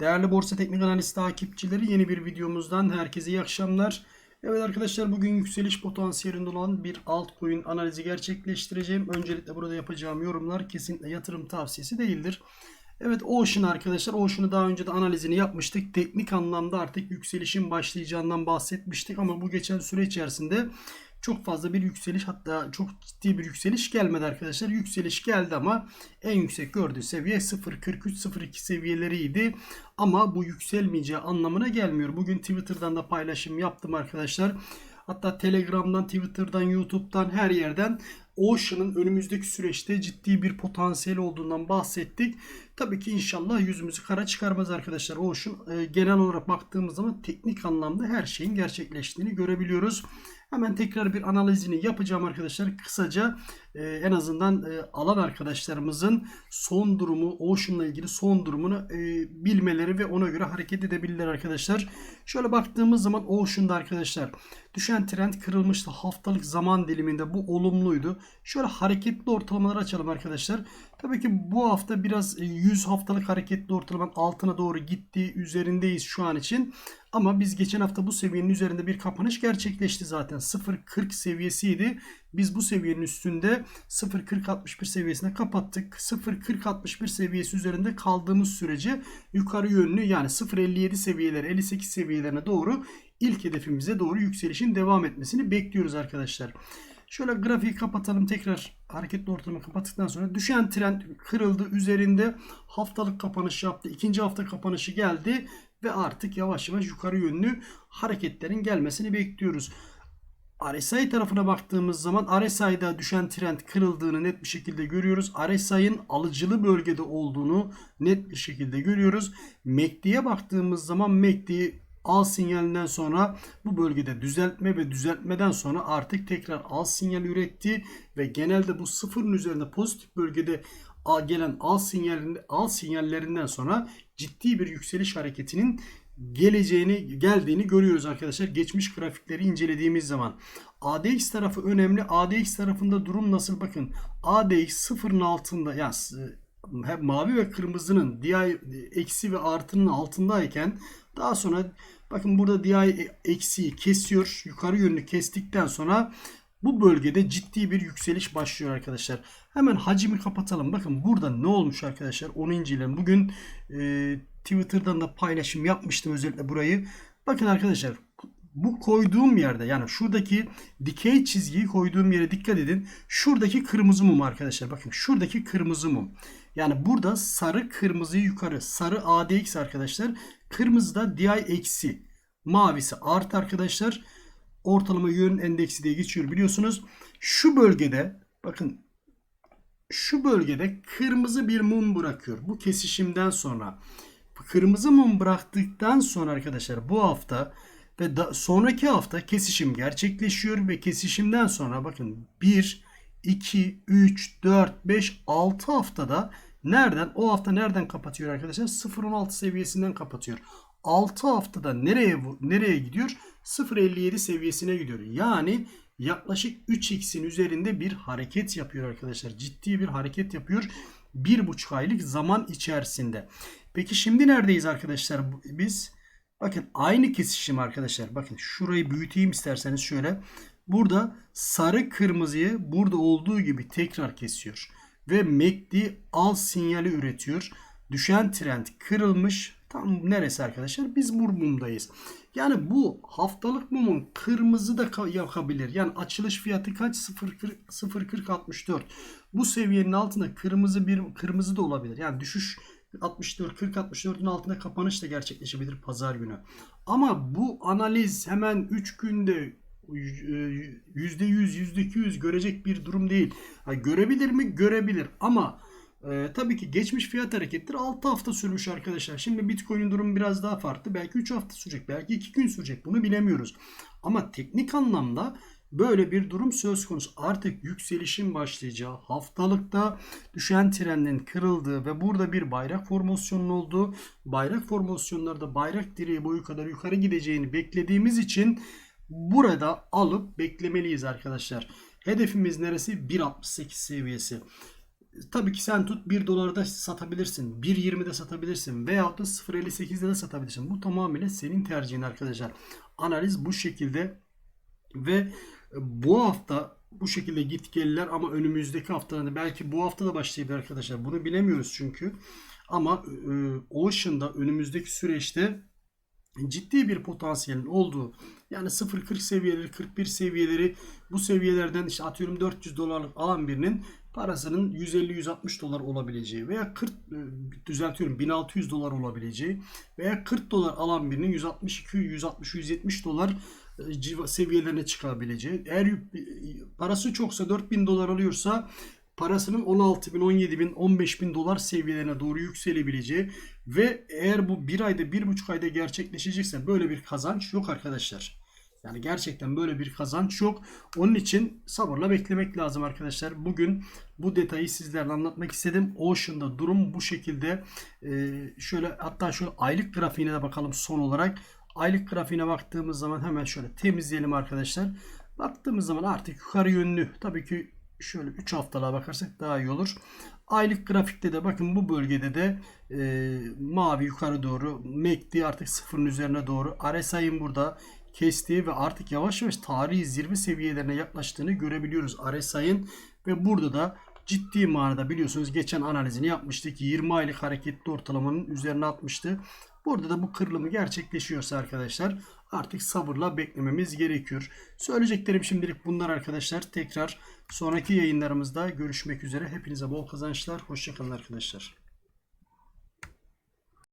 Değerli Borsa Teknik Analiz takipçileri yeni bir videomuzdan herkese iyi akşamlar. Evet arkadaşlar bugün yükseliş potansiyelinde olan bir altcoin analizi gerçekleştireceğim. Öncelikle burada yapacağım yorumlar kesinlikle yatırım tavsiyesi değildir. Evet Ocean arkadaşlar Ocean'ı daha önce de analizini yapmıştık. Teknik anlamda artık yükselişin başlayacağından bahsetmiştik ama bu geçen süre içerisinde çok fazla bir yükseliş hatta çok ciddi bir yükseliş gelmedi arkadaşlar. Yükseliş geldi ama en yüksek gördüğü seviye 0.43-0.2 seviyeleriydi. Ama bu yükselmeyeceği anlamına gelmiyor. Bugün Twitter'dan da paylaşım yaptım arkadaşlar. Hatta Telegram'dan, Twitter'dan, YouTube'dan her yerden Ocean'ın önümüzdeki süreçte ciddi bir potansiyel olduğundan bahsettik. Tabii ki inşallah yüzümüzü kara çıkarmaz arkadaşlar. Ocean e, genel olarak baktığımız zaman teknik anlamda her şeyin gerçekleştiğini görebiliyoruz. Hemen tekrar bir analizini yapacağım arkadaşlar. Kısaca e, en azından e, alan arkadaşlarımızın son durumu, Ocean'la ilgili son durumunu e, bilmeleri ve ona göre hareket edebilirler arkadaşlar. Şöyle baktığımız zaman Ocean'da arkadaşlar düşen trend kırılmıştı. Haftalık zaman diliminde bu olumluydu. Şöyle hareketli ortalamaları açalım arkadaşlar. Tabii ki bu hafta biraz 100 haftalık hareketli ortalamanın altına doğru gitti. Üzerindeyiz şu an için. Ama biz geçen hafta bu seviyenin üzerinde bir kapanış gerçekleşti zaten. 0.40 seviyesiydi. Biz bu seviyenin üstünde 0.40-61 seviyesine kapattık. 0.40-61 seviyesi üzerinde kaldığımız sürece yukarı yönlü yani 0.57 seviyeleri 58 seviyelerine doğru ilk hedefimize doğru yükselişin devam etmesini bekliyoruz arkadaşlar. Şöyle grafiği kapatalım tekrar hareketli ortamı kapattıktan sonra düşen trend kırıldı üzerinde haftalık kapanış yaptı. ikinci hafta kapanışı geldi ve artık yavaş yavaş yukarı yönlü hareketlerin gelmesini bekliyoruz. RSI tarafına baktığımız zaman RSI'da düşen trend kırıldığını net bir şekilde görüyoruz. RSI'ın alıcılı bölgede olduğunu net bir şekilde görüyoruz. MACD'ye baktığımız zaman MACD al sinyalinden sonra bu bölgede düzeltme ve düzeltmeden sonra artık tekrar al sinyal üretti ve genelde bu sıfırın üzerinde pozitif bölgede gelen al sinyalinde al sinyallerinden sonra ciddi bir yükseliş hareketinin geleceğini geldiğini görüyoruz arkadaşlar. Geçmiş grafikleri incelediğimiz zaman. ADX tarafı önemli. ADX tarafında durum nasıl? Bakın ADX sıfırın altında yani mavi ve kırmızının DI eksi ve artının altındayken daha sonra bakın burada DI eksiği kesiyor. Yukarı yönlü kestikten sonra bu bölgede ciddi bir yükseliş başlıyor arkadaşlar. Hemen hacmi kapatalım. Bakın burada ne olmuş arkadaşlar onu inceleyelim. Bugün e, Twitter'dan da paylaşım yapmıştım özellikle burayı. Bakın arkadaşlar bu koyduğum yerde yani şuradaki dikey çizgiyi koyduğum yere dikkat edin. Şuradaki kırmızı mum arkadaşlar. Bakın şuradaki kırmızı mum. Yani burada sarı kırmızı yukarı. Sarı ADX arkadaşlar. Kırmızı da DI eksi. Mavisi artı arkadaşlar. Ortalama yön endeksi diye geçiyor biliyorsunuz. Şu bölgede bakın şu bölgede kırmızı bir mum bırakıyor. Bu kesişimden sonra kırmızı mum bıraktıktan sonra arkadaşlar bu hafta ve da, sonraki hafta kesişim gerçekleşiyor ve kesişimden sonra bakın 1, 2, 3, 4, 5, 6 haftada nereden o hafta nereden kapatıyor arkadaşlar? 0.16 seviyesinden kapatıyor. 6 haftada nereye nereye gidiyor? 0.57 seviyesine gidiyor. Yani yaklaşık 3x'in üzerinde bir hareket yapıyor arkadaşlar. Ciddi bir hareket yapıyor. 1,5 aylık zaman içerisinde. Peki şimdi neredeyiz arkadaşlar biz? Bakın aynı kesişim arkadaşlar. Bakın şurayı büyüteyim isterseniz şöyle. Burada sarı kırmızıyı burada olduğu gibi tekrar kesiyor. Ve MACD al sinyali üretiyor. Düşen trend kırılmış. Tam neresi arkadaşlar? Biz mumdayız. Yani bu haftalık mumun kırmızı da yakabilir. Yani açılış fiyatı kaç? 0.4064. Bu seviyenin altında kırmızı bir kırmızı da olabilir. Yani düşüş 64 40 64'ün altında kapanış da gerçekleşebilir pazar günü. Ama bu analiz hemen 3 günde %100 %200 görecek bir durum değil. Ha, görebilir mi? Görebilir ama ee, tabii ki geçmiş fiyat hareketleri 6 hafta sürmüş arkadaşlar. Şimdi Bitcoin'in durumu biraz daha farklı. Belki 3 hafta sürecek, belki 2 gün sürecek. Bunu bilemiyoruz. Ama teknik anlamda böyle bir durum söz konusu. Artık yükselişin başlayacağı, haftalıkta düşen trendin kırıldığı ve burada bir bayrak formasyonun olduğu, bayrak formasyonlarda bayrak direği boyu kadar yukarı gideceğini beklediğimiz için burada alıp beklemeliyiz arkadaşlar. Hedefimiz neresi? 1.68 seviyesi. tabii ki sen tut 1 dolarda satabilirsin. 1.20'de satabilirsin. Veyahut da 0.58'de de satabilirsin. Bu tamamıyla senin tercihin arkadaşlar. Analiz bu şekilde ve bu hafta bu şekilde git gelirler ama önümüzdeki haftalarda belki bu hafta da başlayabilir arkadaşlar. Bunu bilemiyoruz çünkü. Ama e, Ocean'da önümüzdeki süreçte ciddi bir potansiyelin olduğu yani 0.40 seviyeleri 41 seviyeleri bu seviyelerden işte atıyorum 400 dolarlık alan birinin parasının 150-160 dolar olabileceği veya 40 e, düzeltiyorum 1600 dolar olabileceği veya 40 dolar alan birinin 162 160 170 dolar e, seviyelerine çıkabileceği. Eğer parası çoksa 4000 dolar alıyorsa parasının 16 bin, 17 bin, 15 bin dolar seviyelerine doğru yükselebileceği ve eğer bu bir ayda, bir buçuk ayda gerçekleşecekse böyle bir kazanç yok arkadaşlar. Yani gerçekten böyle bir kazanç yok. Onun için sabırla beklemek lazım arkadaşlar. Bugün bu detayı sizlerle anlatmak istedim. Ocean'da durum bu şekilde. Ee, şöyle hatta şöyle aylık grafiğine de bakalım son olarak. Aylık grafiğine baktığımız zaman hemen şöyle temizleyelim arkadaşlar. Baktığımız zaman artık yukarı yönlü. Tabii ki şöyle 3 haftalığa bakarsak daha iyi olur. Aylık grafikte de bakın bu bölgede de e, mavi yukarı doğru MACD artık sıfırın üzerine doğru RSI'ın burada kestiği ve artık yavaş yavaş tarihi zirve seviyelerine yaklaştığını görebiliyoruz RSI'ın ve burada da ciddi manada biliyorsunuz geçen analizini yapmıştık. 20 aylık hareketli ortalamanın üzerine atmıştı. Burada da bu kırılımı gerçekleşiyorsa arkadaşlar artık sabırla beklememiz gerekiyor. Söyleyeceklerim şimdilik bunlar arkadaşlar. Tekrar sonraki yayınlarımızda görüşmek üzere. Hepinize bol kazançlar. Hoşçakalın arkadaşlar.